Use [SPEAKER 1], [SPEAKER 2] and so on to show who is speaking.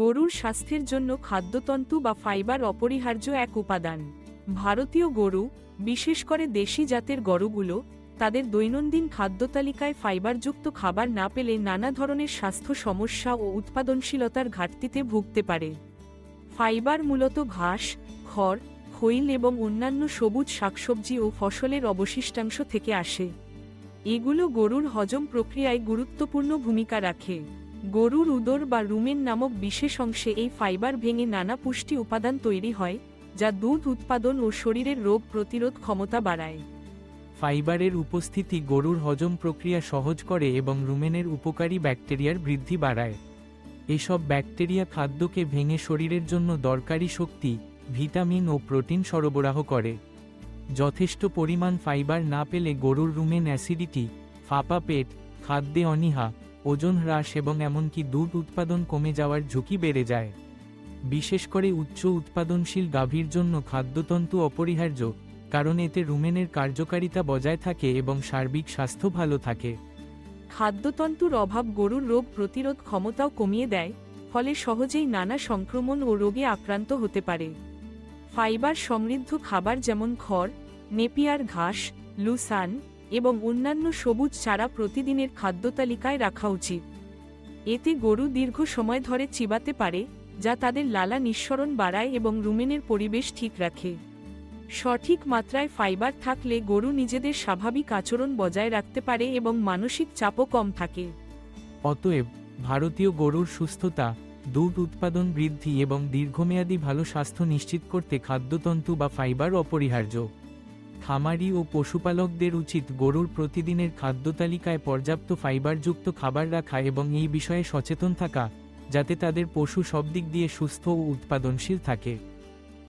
[SPEAKER 1] গরুর স্বাস্থ্যের জন্য খাদ্যতন্তু বা ফাইবার অপরিহার্য এক উপাদান। ভারতীয় গরু, বিশেষ করে দেশি জাতের গরুগুলো, তাদের দৈনন্দিন খাদ্যতালিকায় ফাইবারযুক্ত খাবার না পেলে নানা ধরনের স্বাস্থ্য সমস্যা ও উৎপাদনশীলতার ঘাটতিতে ভুগতে পারে। ফাইবার মূলত ঘাস, খড়, খৈল এবং অন্যান্য সবুজ শাকসবজি ও ফসলের অবশিষ্টাংশ থেকে আসে। এগুলো গরুর হজম প্রক্রিয়ায় গুরুত্বপূর্ণ ভূমিকা রাখে। গরুর উদর বা রুমেন নামক বিশেষ অংশে এই ফাইবার ভেঙে নানা পুষ্টি উপাদান তৈরি হয়, যা দুধ উৎপাদন ও শরীরের রোগ প্রতিরোধ ক্ষমতা বাড়ায়।
[SPEAKER 2] ফাইবারের উপস্থিতি গরুর হজম প্রক্রিয়া সহজ করে এবং রুমেনের উপকারী ব্যাকটেরিয়ার বৃদ্ধি বাড়ায়। এসব ব্যাকটেরিয়া খাদ্যকে ভেঙে শরীরের জন্য দরকারি শক্তি, ভিটামিন ও প্রোটিন সরবরাহ করে। যথেষ্ট পরিমাণ ফাইবার না পেলে গরুর রুমেন অ্যাসিডিটি, ফাঁপা পেট, খাদ্যে অনীহা ওজন হ্রাস এবং এমনকি দুধ উৎপাদন কমে যাওয়ার ঝুঁকি বেড়ে যায়। বিশেষ করে উচ্চ উৎপাদনশীল গাভীর জন্য খাদ্যতন্তু অপরিহার্য, কারণ এতে রুমেনের কার্যকারিতা বজায় থাকে এবং সার্বিক স্বাস্থ্য ভালো থাকে।
[SPEAKER 1] খাদ্যতন্তুর অভাব গরুর রোগ প্রতিরোধ ক্ষমতাও কমিয়ে দেয়, ফলে সহজেই নানা সংক্রমণ ও রোগে আক্রান্ত হতে পারে। ফাইবার সমৃদ্ধ খাবার যেমন খড়, নেপিয়ার ঘাস, লুসান এবং অন্যান্য সবুজ চারা প্রতিদিনের খাদ্যতালিকায় রাখা উচিত। এতে গরু দীর্ঘ সময় ধরে চিবাতে পারে, যা তাদের লালা নিঃসরণ বাড়ায় এবং রুমেনের পরিবেশ ঠিক রাখে। সঠিক মাত্রায় ফাইবার থাকলে গরু নিজেদের স্বাভাবিক আচরণ বজায় রাখতে পারে এবং মানসিক চাপও কম থাকে।
[SPEAKER 2] অতএব, ভারতীয় গরুর সুস্থতা, দুধ উৎপাদন বৃদ্ধি এবং দীর্ঘমেয়াদী ভালো স্বাস্থ্য নিশ্চিত করতে খাদ্যতন্তু বা ফাইবার অপরিহার্য। খামারি ও পশুপালকদের উচিত গরুর প্রতিদিনের খাদ্য তালিকায় পর্যাপ্ত ফাইবারযুক্ত খাবার রাখা এবং এই বিষয়ে সচেতন থাকা, যাতে তাদের পশু সব দিক দিয়ে সুস্থ ও উৎপাদনশীল থাকে।